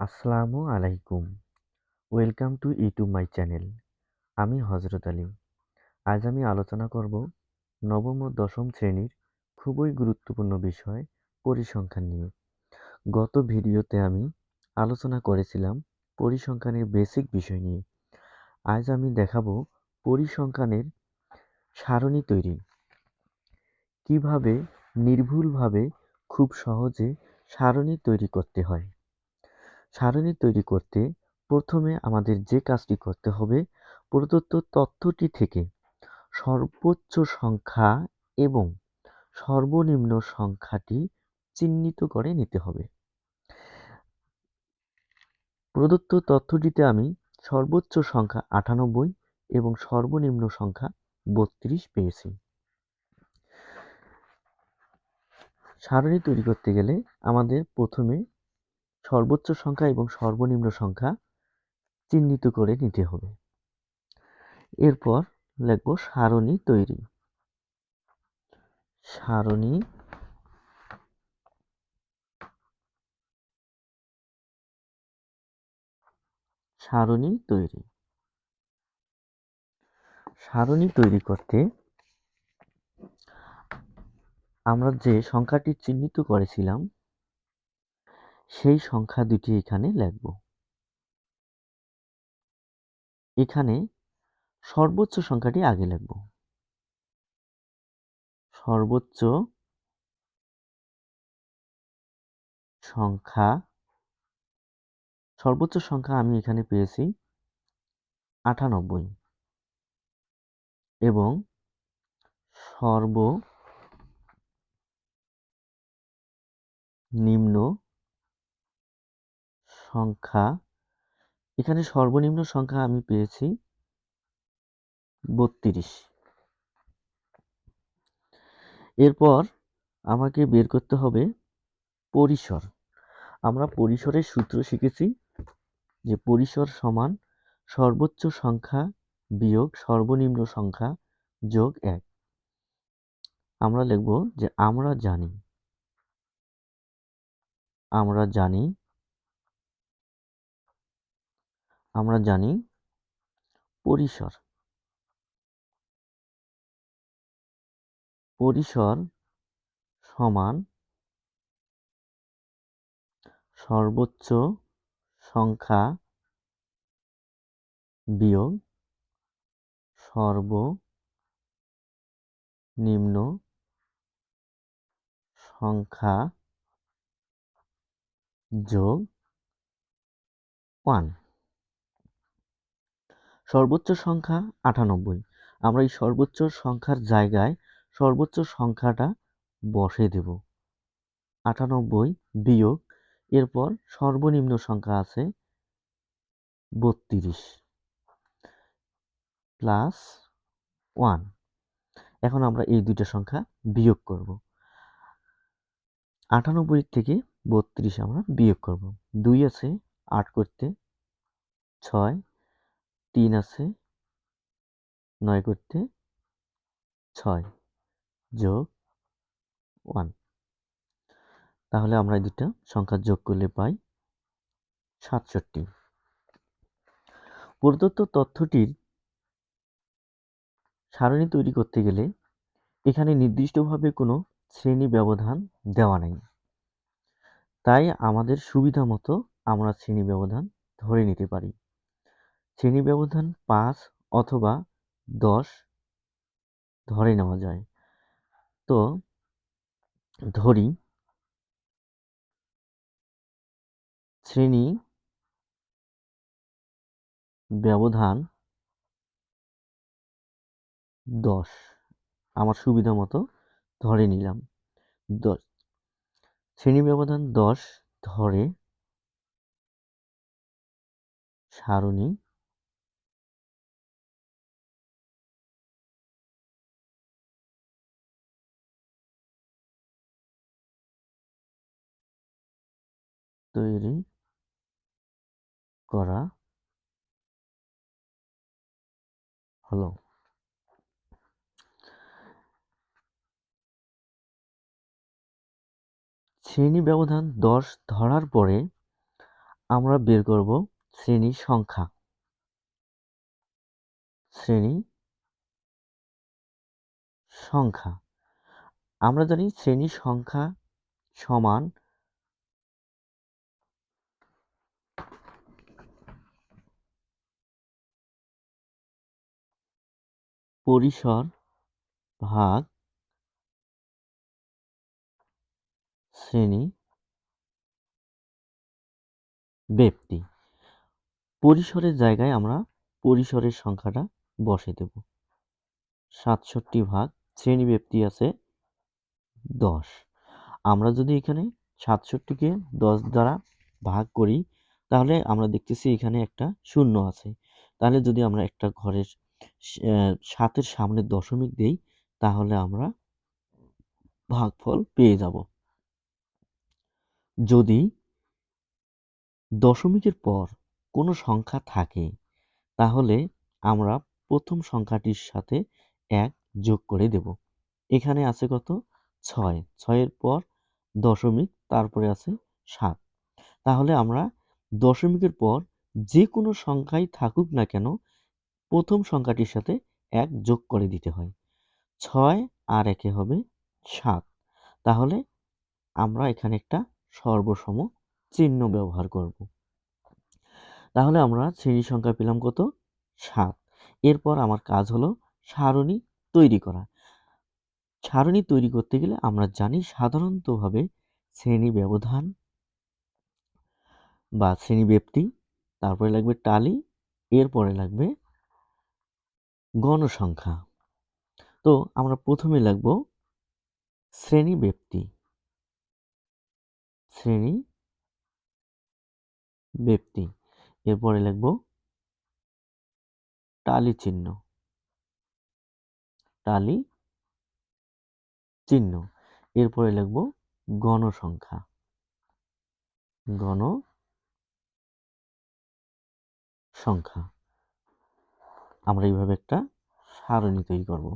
আসসালামু আলাইকুম। Welcome to YouTube my channel. আমি হজরত আলী। আজ আমি আলোচনা করব নবম ও দশম শ্রেণির খুবই গুরুত্বপূর্ণ বিষয় পরিসংখ্যান নিয়ে। গত ভিডিওতে আমি আলোচনা করেছিলাম পরিসংখ্যানের বেসিক বিষয় নিয়ে। আজ আমি দেখাবো পরিসংখ্যানের সারণী তৈরি। কীভাবে নির্ভুলভাবে খুব সহজে সারণী তৈরি করতে হয়। সারণী তৈরি করতে প্রথমে আমাদের যে কাজটি করতে হবে প্রদত্ত তথ্যটি থেকে সর্বোচ্চ সংখ্যা এবং সর্বনিম্ন সংখ্যাটি চিহ্নিত করে নিতে হবে। প্রদত্ত তথ্যটিতে আমি সর্বোচ্চ সংখ্যা আটানব্বই এবং সর্বনিম্ন সংখ্যা বত্রিশ পেয়েছি। সারণী তৈরি করতে গেলে আমাদের প্রথমে সর্বোচ্চ সংখ্যা এবং সর্বনিম্ন সংখ্যা চিহ্নিত করে নিতে হবে। এরপর লিখব সারণী তৈরি। সারণী সারণী তৈরি। সারণী তৈরি করতে আমরা যে সংখ্যাটি চিহ্নিত করেছিলাম সেই সংখ্যা দুটি এখানে লিখব। এখানে সর্বোচ্চ সংখ্যাটি আগে লিখব। সর্বোচ্চ সংখ্যা সর্বোচ্চ সংখ্যা আমি এখানে পেয়েছি আটানব্বই এবং সর্ব নিম্ন সংখ্যা, এখানে সর্বনিম্ন সংখ্যা আমি পেয়েছি বত্রিশ। এরপর আমাকে বের করতে হবে পরিসর। আমরা পরিসরের সূত্র শিখেছি যে পরিসর সমান সর্বোচ্চ সংখ্যা বিয়োগ সর্বনিম্ন সংখ্যা যোগ এক। আমরা লিখব যে আমরা জানি আমরা জানি আমরা জানি পরিসর। পরিসর সমান সর্বোচ্চ সংখ্যা বিয়োগ সর্বনিম্ন সংখ্যা যোগ ওয়ান। সর্বোচ্চ সংখ্যা আটানব্বই। আমরা এই সর্বোচ্চ সংখ্যার জায়গায় সর্বোচ্চ সংখ্যাটা বসে দেব। আটানব্বই বিয়োগ, এরপর সর্বনিম্ন সংখ্যা আছে বত্রিশ প্লাস ওয়ান। এখন আমরা এই দুইটা সংখ্যা বিয়োগ করব। আটানব্বই থেকে বত্রিশ আমরা বিয়োগ করব। দুই আছে, আট করতে ছয় তিন আছে, নয় করতে ছয় যোগ ওয়ান। তাহলে আমরা দুটা সংখ্যা যোগ করলে পাই সাতষট্টি। প্রদত্ত তথ্যটির সারণী তৈরি করতে গেলে এখানে নির্দিষ্টভাবে কোনো শ্রেণি ব্যবধান দেওয়া নাই। তাই আমাদের সুবিধা মতো আমরা শ্রেণি ব্যবধান ধরে নিতে পারি। শ্রেণি ব্যবধান পাঁচ অথবা দশ ধরে নেওয়া যায়। তো ধরি শ্রেণি ব্যবধান দশ। আমার সুবিধা মতো ধরে নিলাম। দশ। শ্রেণি ব্যবধান দশ ধরে সারণী তৈরি করা হলো। শ্রেণি ব্যবধান দশ ধরার পরে আমরা বের করব শ্রেণি সংখ্যা। শ্রেণি সংখ্যা। আমরা জানি শ্রেণি সংখ্যা সমান পরিসর ভাগ শ্রেণি ব্যক্তি। পরিসরের জায়গায় আমরা পরিসরের সংখ্যাটা বসে দেব। সাতষট্টি ভাগ শ্রেণি ব্যক্তি আছে দশ। আমরা যদি এখানে সাতষট্টিকে দশ দ্বারা ভাগ করি, তাহলে আমরা দেখতেছি এখানে একটা শূন্য আছে। তাহলে যদি আমরা একটা ঘরের সাতের সামনে দশমিক দেই তাহলে আমরা ভাগফল পেয়ে যাব। যদি দশমিকের পর কোনো সংখ্যা থাকে, তাহলে আমরা প্রথম সংখ্যাটির সাথে এক যোগ করে দেব। এখানে আছে কত? ছয়। ছয়ের পর দশমিক, তারপরে আছে সাত। তাহলে আমরা দশমিকের পর যে কোনো সংখ্যাই থাকুক না কেন প্রথম সংখ্যাটির সাথে এক যোগ করে দিতে হয়। ছয় আর একে হবে সাত। তাহলে আমরা এখানে একটা সর্বসম চিহ্ন ব্যবহার করব। তাহলে আমরা শ্রেণি সংখ্যা পেলাম কত? সাত। এরপর আমার কাজ হলো সারণী তৈরি করা। সারণী তৈরি করতে গেলে আমরা জানি সাধারণতভাবে শ্রেণি ব্যবধান বা শ্রেণি ব্যক্তি, তারপরে লাগবে টালি, এরপরে লাগবে গণসংখ্যা। তো আমরা প্রথমে লাগব শ্রেণি ব্যক্তি। শ্রেণি ব্যক্তি। এরপরে লিখব টালি চিহ্ন। টালি চিহ্ন। এরপরে লিখব গণসংখ্যা। গণ সংখ্যা আমরা এইভাবে একটা সারণী তৈরি করব।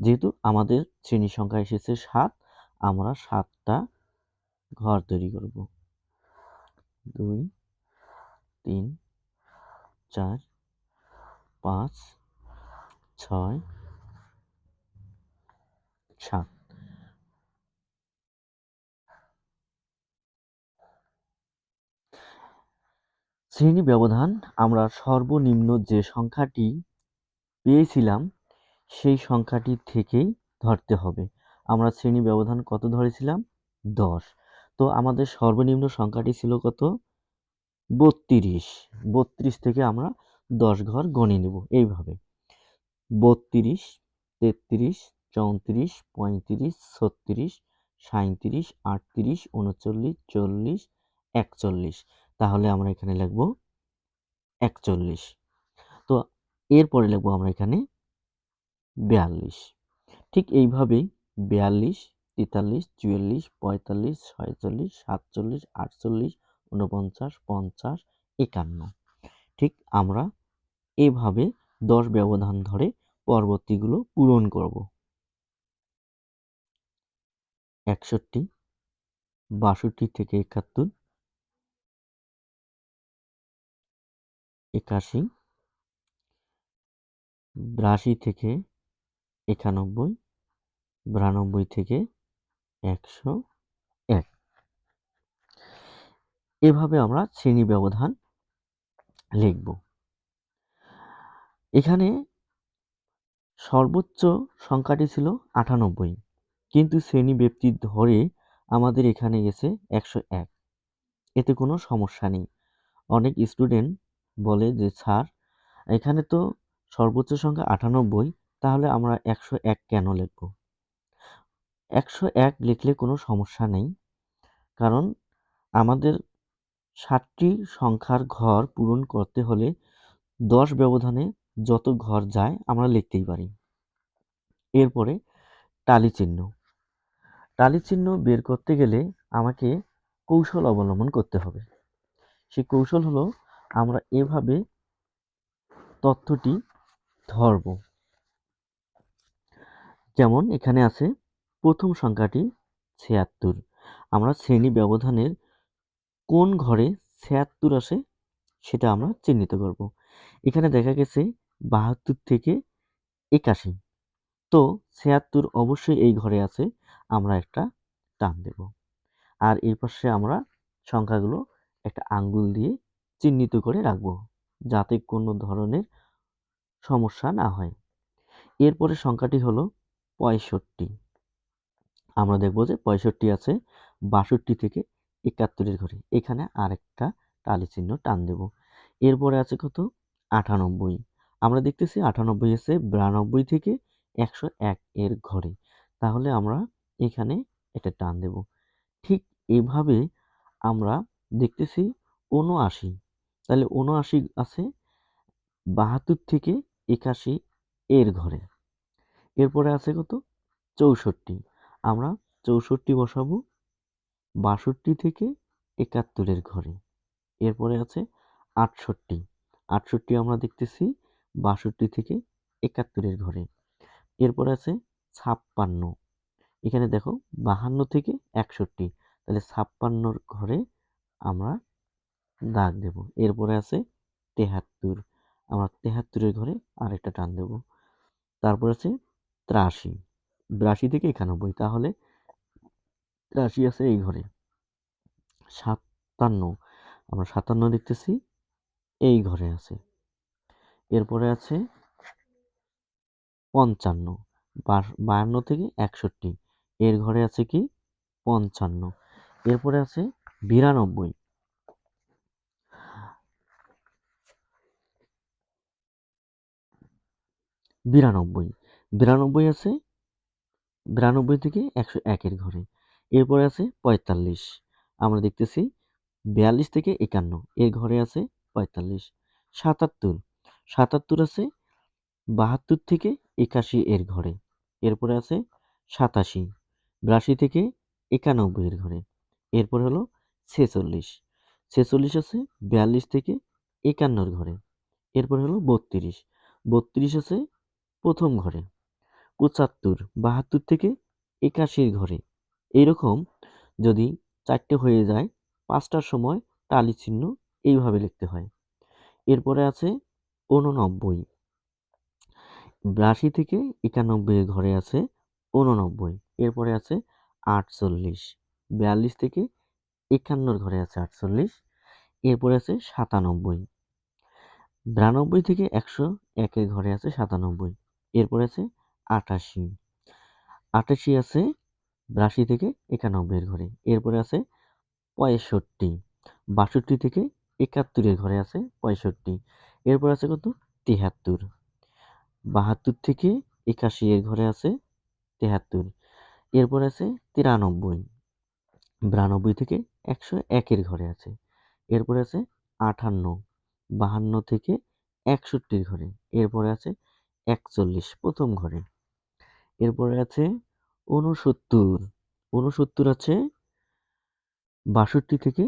যেহেতু আমাদের শ্রেণি সংখ্যা এসেছে সাত, আমরা সাতটা ঘর তৈরি করব। দুই, তিন, চার, পাঁচ, ছয়, সাত। শ্রেণি ব্যবধান, আমরা সর্বনিম্ন যে সংখ্যাটি পেয়েছিলাম, সেই সংখ্যাটি থেকেই ধরতে হবে। আমরা শ্রেণি ব্যবধান কত ধরেছিলাম? দশ। তো আমাদের সর্বনিম্ন সংখ্যাটি ছিল কত? বত্রিশ। বত্রিশ থেকে আমরা দশ ঘর গণে নেব এইভাবে। বত্রিশ, তেত্রিশ, চৌত্রিশ, পঁয়ত্রিশ, ছত্রিশ সাঁত্রিশ আটত্রিশ, উনচল্লিশ, চল্লিশ, একচল্লিশ। তাহলে আমরা এখানে লিখব একচল্লিশ। এরপরে লিখব আমরা এখানে বিয়াল্লিশ। ঠিক এইভাবেই বিয়াল্লিশ, তেতাল্লিশ, চুয়াল্লিশ, পঁয়তাল্লিশ, ছয়চল্লিশ, সাতচল্লিশ, আটচল্লিশ উনপঞ্চাশ পঞ্চাশ, একান্ন। ঠিক আমরা এভাবে দশ ব্যবধান ধরে পরবর্তীগুলো পূরণ করব। একষট্টি, বাষট্টি থেকে একাত্তর, একাশি বিরাশি থেকে একানব্বই, বিরানব্বই থেকে একশো এক। এভাবে আমরা শ্রেণি ব্যবধান লিখব। এখানে সর্বোচ্চ সংখ্যাটি ছিল আটানব্বই, কিন্তু শ্রেণি ব্যক্তি ধরে আমাদের এখানে গেছে একশো এক। এতে কোনো সমস্যা নেই। অনেক স্টুডেন্ট বলে যে, স্যার, এখানে তো সর্বোচ্চ সংখ্যা আটানব্বই, তাহলে আমরা একশো এক কেন লিখব? একশো এক লিখলে কোনো সমস্যা নেই, কারণ আমাদের ষাটটি সংখ্যার ঘর পূরণ করতে হলে দশ ব্যবধানে যত ঘর যায় আমরা লিখতেই পারি। এরপরে টালি চিহ্ন। টালি চিহ্ন বের করতে গেলে আমাকে কৌশল অবলম্বন করতে হবে। সেই কৌশল হলো আমরা এভাবে তথ্যটি ধরব যেমন এখানে আছে, প্রথম সংখ্যাটি ছিয়াত্তর। আমরা শ্রেণি ব্যবধানের কোন ঘরে ছিয়াত্তর আসে সেটা আমরা চিহ্নিত করব। এখানে দেখা গেছে বাহাত্তর থেকে একাশি। তো ছিয়াত্তর অবশ্যই এই ঘরে আছে, আমরা একটা টান দেব। আর এই পাশে আমরা সংখ্যাগুলো একটা আঙ্গুল দিয়ে চিহ্নিত করে রাখব, যাতে কোনো ধরনের সমস্যা না হয়। এরপরে সংখ্যাটি হলো পঁয়ষট্টি। আমরা দেখব যে পঁয়ষট্টি আছে, বাষট্টি থেকে একাত্তরের ঘরে। এখানে আরেকটা টালি চিহ্ন টান দেব। এরপরে আছে কত? আটানব্বই। আমরা দেখতেছি আটানব্বই আছে বিরানব্বই থেকে একশো এক এর ঘরে। তাহলে আমরা এখানে একটা টান দেব। ঠিক এভাবে আমরা দেখতেছি উনআশি তাহলে উনআশি আছে বাহাত্তর থেকে একাশি এর ঘরে। এরপরে আছে কত? চৌষট্টি। আমরা চৌষট্টি বসাবো বাষট্টি থেকে একাত্তরের ঘরে। এরপরে আছে আটষট্টি। আটষট্টি আমরা দেখতেছি বাষট্টি থেকে একাত্তরের ঘরে। এরপরে আছে ছাপ্পান্ন। এখানে দেখো বাহান্ন থেকে একষট্টি। তাহলে ছাপ্পান্নর ঘরে আমরা দাগ দেব। এরপরে আছে তেহাত্তর। আমরা তেহাত্তরের ঘরে আরেকটা টান দেব। তারপর আছে ত্রাশি বিরাশি থেকে একানব্বই, তাহলে ত্রাশি আছে এই ঘরে। সাতান্ন, আমরা সাতান্ন দেখতেছি, এই ঘরে আছে। এরপরে আছে পঞ্চান্ন বায়ান্ন থেকে একষট্টি, এর ঘরে আছে কি? পঞ্চান্ন। এরপরে আছে বিরানব্বই বিরানব্বই। বিরানব্বই আছে বিরানব্বই থেকে একশো একের ঘরে। এরপরে আছে পঁয়তাল্লিশ। আমরা দেখতেছি বিয়াল্লিশ থেকে একান্ন। এর ঘরে আছে পঁয়তাল্লিশ। সাতাত্তর। সাতাত্তর আছে বাহাত্তর থেকে একাশি এর ঘরে। এরপরে আছে সাতাশি। বিরাশি থেকে একানব্বই এর ঘরে। এরপর হলো ছেচল্লিশ। ছেচল্লিশ আছে বিয়াল্লিশ থেকে একান্নর ঘরে। এরপর হলো বত্রিশ। বত্রিশ আছে প্রথম ঘরে, পঁচাত্তর, বাহাত্তর থেকে একাশির ঘরে। এইরকম যদি চারটে হয়ে যায়, পাঁচটার সময় টালি চিহ্ন এইভাবে লিখতে হয়। এরপরে আছে উননব্বই বিরাশি থেকে একানব্বই ঘরে আছে উননব্বই এরপরে আছে আটচল্লিশ। বিয়াল্লিশ থেকে একান্নর ঘরে আছে আটচল্লিশ। এরপরে আছে সাতানব্বই। বিরানব্বই থেকে একশো একের ঘরে আছে সাতানব্বই। এরপরে আছে আটাশি। আটাশি আছে বিরাশি থেকে একানব্বইয়ের ঘরে। এরপরে আছে পঁয়ষট্টি। বাষট্টি থেকে একাত্তরের ঘরে আছে পঁয়ষট্টি। এরপর আছে কত? তেহাত্তর। বাহাত্তর থেকে একাশি এর ঘরে আছে তেহাত্তর। এরপর আছে তিরানব্বই। বিরানব্বই থেকে একশো একের ঘরে আছে। এরপরে আছে আটান্ন। বাহান্ন থেকে একষট্টির ঘরে। এরপরে আছে একচল্লিশ, প্রথম ঘরে। এরপরে আছে ঊনসত্তর। ঊনসত্তর আছে বাষট্টি থেকে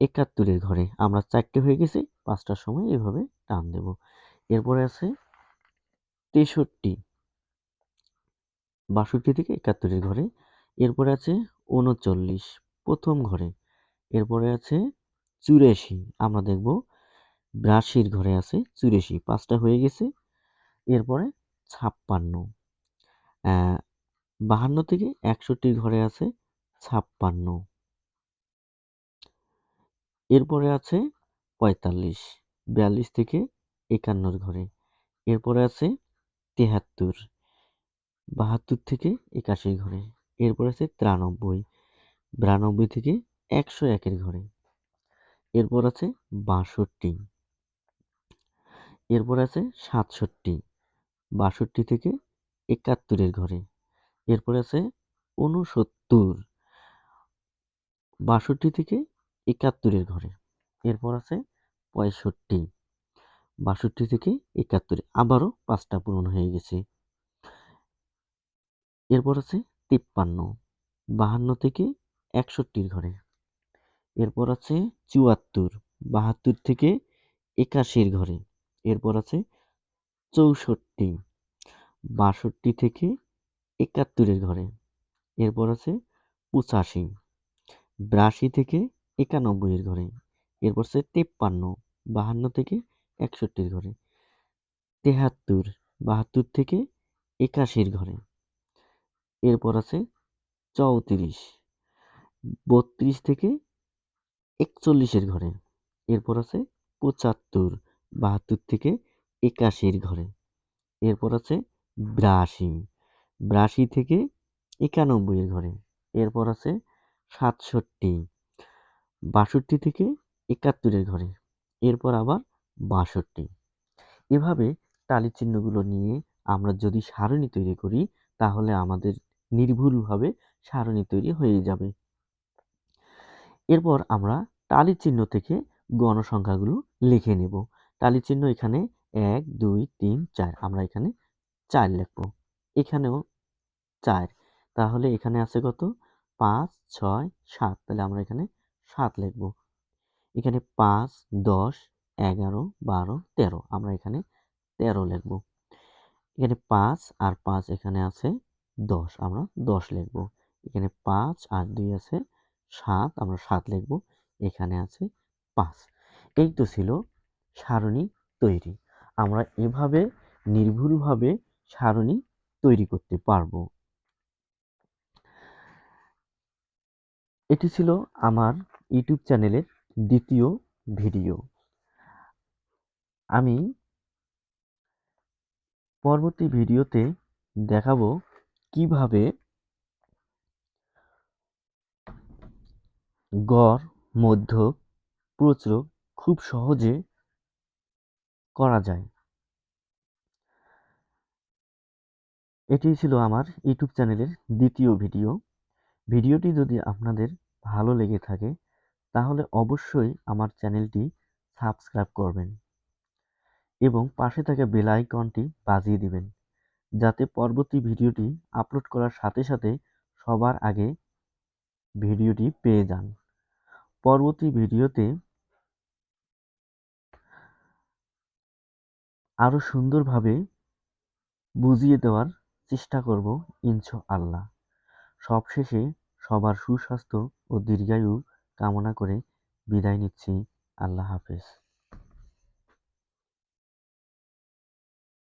একাত্তরের ঘরে। আমরা চারটে হয়ে গেছি পাঁচটার সময় এভাবে টান দেব। এরপরে আছে তেষট্টি, বাষট্টি থেকে একাত্তরের ঘরে। এরপরে আছে উনচল্লিশ প্রথম ঘরে। এরপরে আছে চুরাশি, আমরা দেখব বিরাশির ঘরে আছে চুরাশি। পাঁচটা হয়ে গেছে এরপরে ছাপ্পান্ন। বাহান্ন থেকে একষট্টির ঘরে আছে ছাপ্পান্ন। এরপরে আছে পঁয়তাল্লিশ, বিয়াল্লিশ থেকে একান্নর ঘরে। এরপরে আছে তেহাত্তর, বাহাত্তর থেকে একাশি ঘরে। এরপরে আছে তিরানব্বই, বিরানব্বই থেকে একশো একের ঘরে। এরপর আছে বাষট্টি, এরপর আছে সাতষট্টি বাষট্টি থেকে একাত্তরের ঘরে। এরপর আছে ঊনসত্তর। বাষট্টি থেকে একাত্তরের ঘরে। এরপর আছে পঁয়ষট্টি। বাষট্টি থেকে একাত্তরে। আবারও পাঁচটা পূরণ হয়ে গেছে। এরপর আছে তিপ্পান্ন। বাহান্ন থেকে একষট্টির ঘরে। এরপর আছে চুয়াত্তর। বাহাত্তর থেকে একাশির ঘরে। এরপর আছে চৌষট্টি। বাষট্টি থেকে একাত্তরের ঘরে। এরপর আছে পঁচাশি, বিরাশি থেকে একানব্বইয়ের ঘরে। এরপর আছে তেপ্পান্ন, বাহান্ন থেকে একষট্টির ঘরে। তেহাত্তর, বাহাত্তর থেকে একাশির ঘরে। এরপর আছে চৌত্রিশ, বত্রিশ থেকে একচল্লিশের ঘরে। এরপর আছে পঁচাত্তর, বাহাত্তর থেকে একাশির ঘরে। এরপর আছে বিরাশি। বিরাশি থেকে একানব্বইয়ের ঘরে। এরপর আছে সাতষট্টি। বাষট্টি থেকে একাত্তরের ঘরে। এরপর আবার বাষট্টি। এভাবে টালি চিহ্নগুলো নিয়ে আমরা যদি সারণী তৈরি করি, তাহলে আমাদের নির্ভুলভাবে সারণী তৈরি হয়ে যাবে। এরপর আমরা টালি চিহ্ন থেকে গণসংখ্যাগুলো লিখে নেব। টালি চিহ্ন এখানে এক, দুই, তিন, চার। আমরা এখানে চার লিখব। এখানেও চার। তাহলে এখানে আছে কত? পাঁচ, ছয়, সাত। তাহলে আমরা এখানে সাত লিখব। এখানে পাঁচ, দশ, এগারো, বারো, তেরো। আমরা এখানে তেরো লিখব। এখানে পাঁচ আর পাঁচ এখানে আছে দশ। আমরা দশ লিখব। এখানে পাঁচ আর দুই আছে সাত। আমরা সাত লিখব। এখানে আছে পাঁচ। এই তো ছিল সারণী তৈরি। আমরা এভাবে নির্ভুলভাবে সারণী তৈরি করতে পারব। এটি ছিল আমার ইউটিউব চ্যানেলের দ্বিতীয় ভিডিও। আমি পরবর্তী ভিডিওতে দেখাবো কীভাবে গড়, মধ্য, প্রচুর, খুব সহজে করা যায়। এটি ছিল আমার ইউটিউব চ্যানেলের দ্বিতীয় ভিডিও। ভিডিওটি যদি আপনাদের ভালো লেগে থাকে, তাহলে অবশ্যই আমার চ্যানেলটি সাবস্ক্রাইব করবেন এবং পাশে থাকা বেল আইকনটি বাজিয়ে দিবেন, যাতে পরবর্তী ভিডিওটি আপলোড করার সাথে সাথে সবার আগে ভিডিওটি পেয়ে যান। পরবর্তী ভিডিওতে আরও সুন্দরভাবে বুঝিয়ে দেওয়ার চেষ্টা করব ইনশাআল্লাহ সবশেষে সবার সুস্বাস্থ্য ও দীর্ঘায়ু কামনা করে বিদায় নিচ্ছি। আল্লাহ হাফেজ।